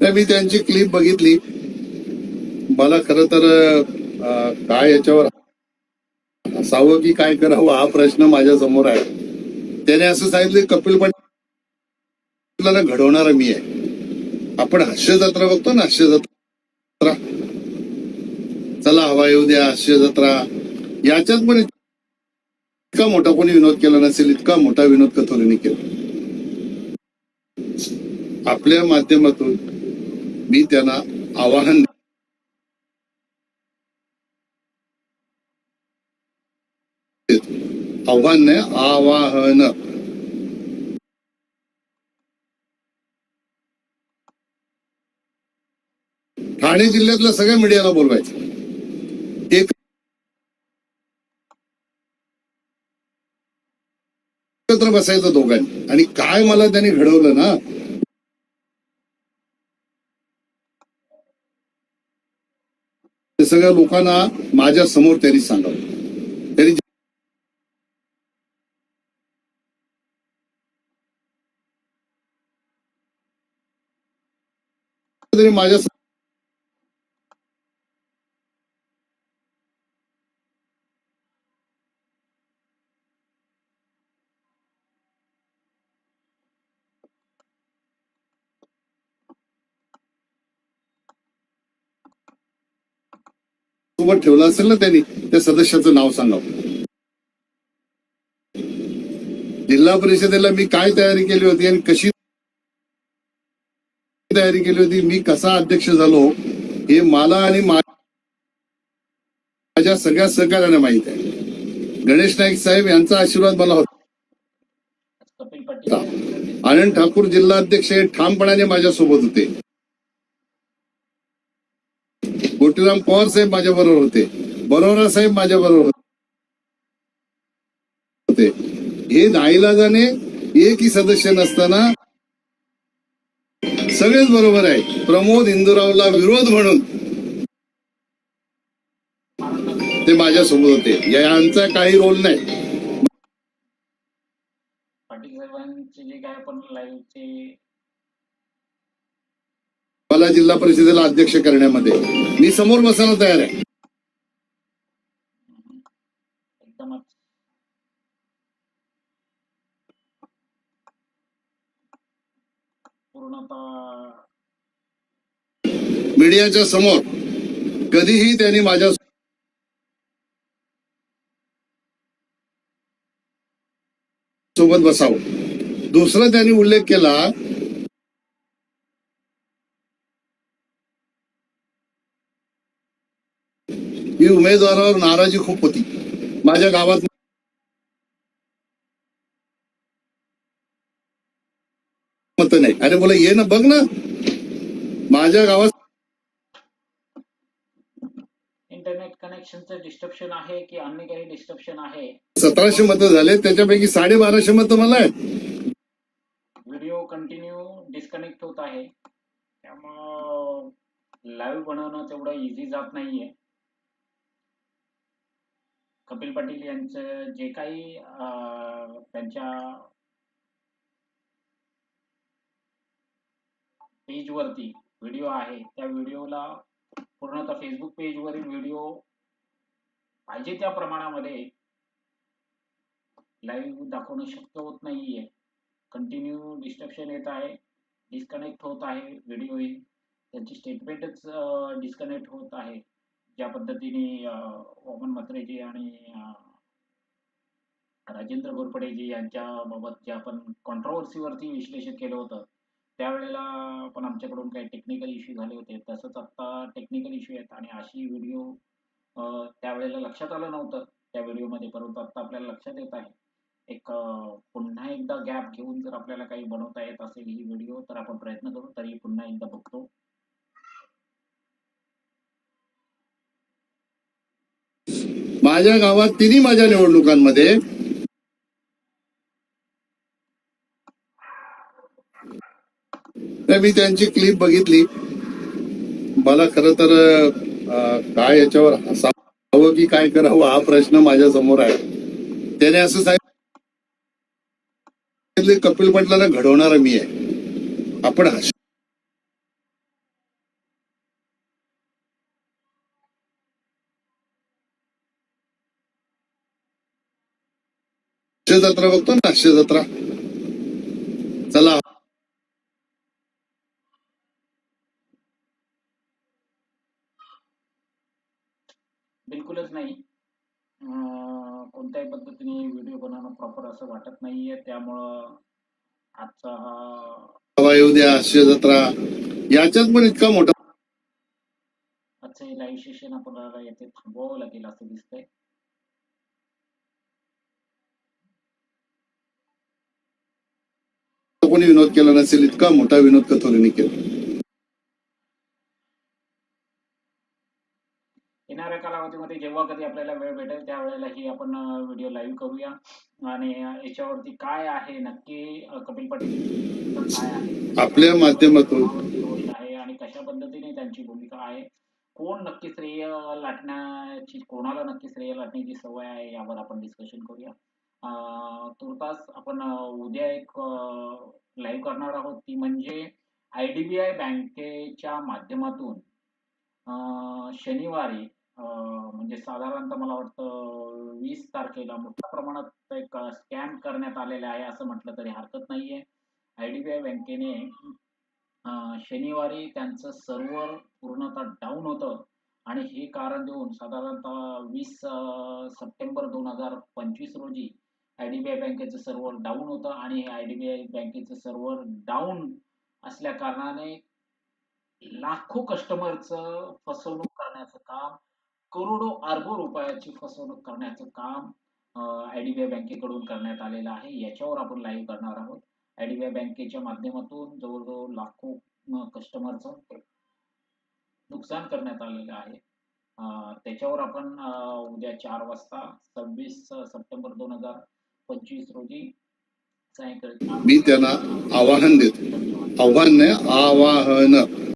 नाही मी त्यांची क्लिप बघितली. मला खर तर काय याच्यावर असावं की काय करावं हा प्रश्न माझ्यासमोर आहे. त्याने असं सांगितलं कपिल पाटील घडवणारा मी आहे. आपण हास्य जत्रा बघतो ना हास्य जत्रा चला हवा येऊ द्या हास्य जत्रा याच्यात पण इतका मोठा कोणी विनोद केला नसेल इतका मोठा विनोद कथोरीने केला. आपल्या माध्यमातून मी त्यांना आवाहन आव्हान नाही आवाहन. ठाणे जिल्ह्यातल्या सगळ्या मीडियाला बोलवायचं. एक एकत्र बसायचं दोघांनी. आणि काय मला त्यांनी घडवलं ना ते सगळ्या लोकांना माझ्यासमोर त्यांनी सांगावं. त्यांनी माझ्या सोबत ठेवलं असेल ना त्यांनी त्या सदस्याचं नाव सांगावं जिल्हा परिषदेला मी काय तयारी केली होती आणि कशी तयारी केली होती मी कसा अध्यक्ष झालो हे मला आणि माझ्या सगळ्या सहकार्याने माहीत आहे. गणेश नाईक साहेब यांचा आशीर्वाद मला होता. आनंद ठाकूर जिल्हा अध्यक्ष हे ठामपणाने माझ्यासोबत होते. गोटीराम पवार साहेब माझ्या बरोबर होते. बरोरा साहेब माझ्या बरोबर होते. हे नाईलाजाने एकही सदस्य नसताना सगळेच बरोबर आहे. प्रमोद इंदुरावला विरोध म्हणून ते माझ्यासोबत होते. यांचा काही रोल नाही. पाटील साहेबांचे जे काय आपण लाईव्हचे मला जिल्हा परिषदेला अध्यक्ष करण्यामध्ये. मी समोर बसायला तयार आहे. मीडियाच्या समोर कधीही त्यांनी माझ्या सोबत बसावं. दुसरा त्यांनी उल्लेख केला की उमेदवारावर नाराजी खूप होती. माझ्या गावात मत नाही. अरे बोला ये ना बघ ना. माझ्या गावात इंटरनेट कनेक्शनचं डिस्ट्रप्शन आहे की अन्य काही डिस्ट्रप्शन आहे? सतराशे मतं झाले त्याच्यापैकी साडेबाराशे मतं मला आहेत. व्हिडिओ कंटिन्यू डिस्कनेक्ट होत आहे. त्यामुळं लाईव्ह बनवणं तेवढं इझी जात नाहीये. कपिल पाटील यांचं जे काही त्यांच्या पेजवरती व्हिडिओ आहे त्या व्हिडिओला पूर्णतः फेसबुक पेजवरील व्हिडिओ पाहिजे त्या प्रमाणामध्ये लाईव्ह दाखवणं शक्य होत नाहीये. कंटिन्यू डिस्ट्रक्शन येत आहे डिस्कनेक्ट होत आहे व्हिडिओ त्यांची स्टेटमेंटच डिस्कनेक्ट होत आहे. ज्या पद्धतीने ओमन म्हात्रेजी आणि राजेंद्र घोरपडेजी यांच्याबाबत जे आपण कॉन्ट्रोवर्सीवरती विश्लेषण केलं होतं त्यावेळेला पण आमच्याकडून काही टेक्निकल इश्यू झाले होते. तसंच आता टेक्निकल इश्यू आहेत आणि अशी व्हिडिओ त्यावेळेला लक्षात आलं नव्हतं त्या व्हिडिओमध्ये परंतु आता आपल्याला लक्षात येत आहे. एक पुन्हा एकदा गॅप घेऊन जर आपल्याला काही बनवता येत असेल ही व्हिडिओ तर आपण प्रयत्न करू तरी पुन्हा एकदा बघतो. माझ्या गावात तिन्ही माझ्या निवडणुकांमध्ये मी त्यांची क्लिप बघितली. मला खर तर काय याच्यावर हसावं की काय करावं हा प्रश्न माझ्यासमोर आहे. त्याने असं सांगितलं कपिल पटलाला घडवणारा मी आहे. आपण हास्य जत्रा बघतो ना हास्य जत्रा. चला. बिलकुलच नाही. कोणत्याही पद्धतीने व्हिडिओ बनवणं प्रॉपर असं वाटत नाहीये. त्यामुळं आजचा हा हवा येऊ द्या हास्य जत्रा. याच्यात पण इतका मोठा आजचं हे लाईव्ह सेशन आपल्याला येथे थांबवावं लागेल असं दिसतंय. कोणी विनोद केला नसेल इतका मोठा विनोद कथोरेने केला. येणाऱ्या कालावधीमध्ये जेव्हा कधी आपल्याला वेळ भेटेल त्यावेळेला ही आपण व्हिडिओ लाईव्ह करूया. आणि याच्यावरती काय आहे नक्की कपिल पाटील काय आहे? आपल्या माध्यमातून. आहे आणि कशा पद्धतीने त्यांची भूमिका आहे? कोण नक्की श्रेय लाटण्याची कोणाला नक्की श्रेय लाटण्याची सवय आहे यावर आपण डिस्कशन करूया. तुर्तास आपण उद्या एक लाईव्ह करणार आहोत. ती म्हणजे आय डी बी आय बँकेच्या माध्यमातून शनिवारी म्हणजे साधारणतः मला वाटतं वीस तारखेला मोठ्या प्रमाणात एक स्कॅम करण्यात आलेला आहे असं म्हटलं तरी हरकत नाहीये. आय डी बी आय बँकेने शनिवारी त्यांचं सर्व्हर पूर्णतः डाऊन होतं. आणि हे कारण देऊन साधारणतः वीस सप्टेंबर दोन हजार पंचवीस रोजी आय डी बी आय बँकेचं सर्व्हर डाऊन होतं आणि हे आय डी बी आय बँकेचं सर्व्हर डाऊन असल्या कारणाने लाखो कस्टमरचं फसवणूक करण्याचं काम करोडो अर्बो रुपयाची फसवणूक करण्याचं काम आय डी बी आय बँकेकडून करण्यात आलेलं आहे. याच्यावर आपण लाईव्ह करणार आहोत. आय डी बी आय बँकेच्या माध्यमातून जवळजवळ लाखो कस्टमरचं नुकसान करण्यात आलेलं आहे. त्याच्यावर आपण उद्या चार वाजता सव्वीस सप्टेंबर दोन हजार पंचवीस रोजी सायंकाळी मी त्यांना आवाहन देतो. आव्हान नाही आवाहन.